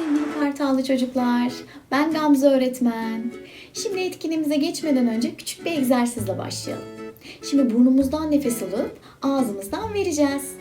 sevgili Kartallı çocuklar. Ben Gamze öğretmen. Şimdi etkinliğimize geçmeden önce küçük bir egzersizle başlayalım. Şimdi burnumuzdan nefes alıp ağzımızdan vereceğiz.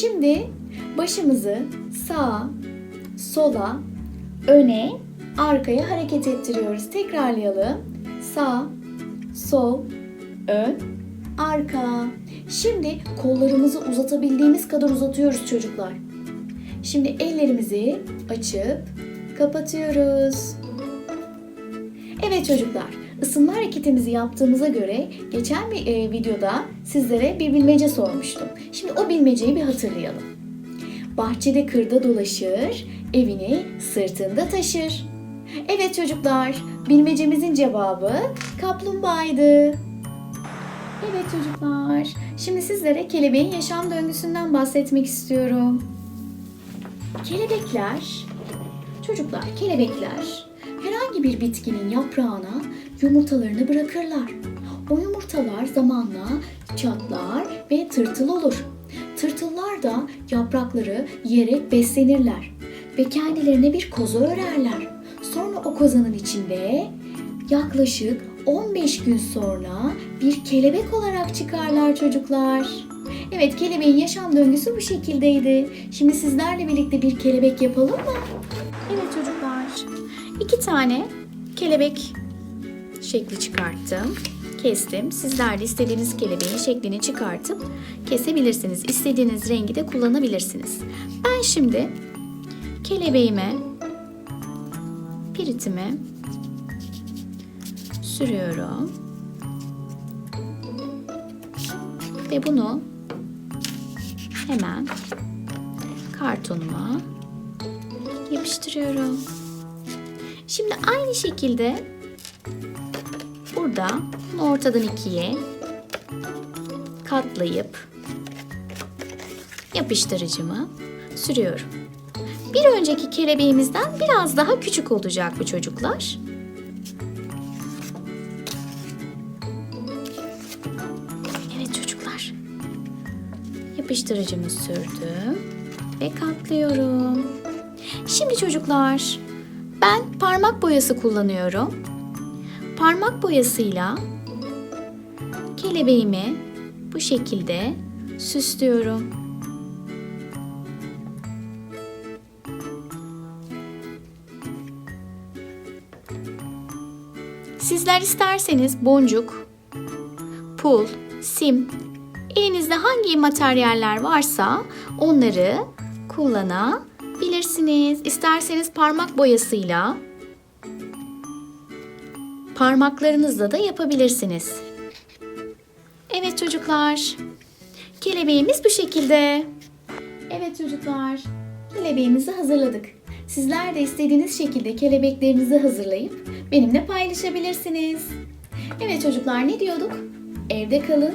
Şimdi başımızı sağa, sola, öne, arkaya hareket ettiriyoruz. Tekrarlayalım. Sağ, sol, ön, arka. Şimdi kollarımızı uzatabildiğimiz kadar uzatıyoruz çocuklar. Şimdi ellerimizi açıp kapatıyoruz. Evet çocuklar, ısınma hareketimizi yaptığımıza göre geçen bir e, videoda sizlere bir bilmece sormuştum. Şimdi o bilmeceyi bir hatırlayalım. Bahçede kırda dolaşır, evini sırtında taşır. Evet çocuklar, bilmecemizin cevabı kaplumbağaydı. Evet çocuklar, şimdi sizlere kelebeğin yaşam döngüsünden bahsetmek istiyorum. Kelebekler, çocuklar kelebekler herhangi bir bitkinin yaprağına yumurtalarını bırakırlar. O yumurtalar zamanla çatlar ve tırtıl olur. Tırtıllar da yaprakları yiyerek beslenirler ve kendilerine bir koza örerler. Sonra o kozanın içinde yaklaşık 15 gün sonra bir kelebek olarak çıkarlar çocuklar. Evet kelebeğin yaşam döngüsü bu şekildeydi. Şimdi sizlerle birlikte bir kelebek yapalım mı? Evet çocuklar. iki tane kelebek şekli çıkarttım. Kestim. Sizler de istediğiniz kelebeğin şeklini çıkartıp kesebilirsiniz. İstediğiniz rengi de kullanabilirsiniz. Ben şimdi kelebeğime piritimi sürüyorum. Ve bunu hemen kartonuma yapıştırıyorum. Şimdi aynı şekilde burada ortadan ikiye katlayıp yapıştırıcımı sürüyorum. Bir önceki kelebeğimizden biraz daha küçük olacak bu çocuklar. Yapıştırıcımı sürdüm ve katlıyorum. Şimdi çocuklar, ben parmak boyası kullanıyorum. Parmak boyasıyla kelebeğimi bu şekilde süslüyorum. Sizler isterseniz boncuk, pul, sim, elinizde hangi materyaller varsa onları kullanabilirsiniz. İsterseniz parmak boyasıyla parmaklarınızla da yapabilirsiniz. Evet çocuklar. Kelebeğimiz bu şekilde. Evet çocuklar. Kelebeğimizi hazırladık. Sizler de istediğiniz şekilde kelebeklerinizi hazırlayıp benimle paylaşabilirsiniz. Evet çocuklar ne diyorduk? Evde kalın,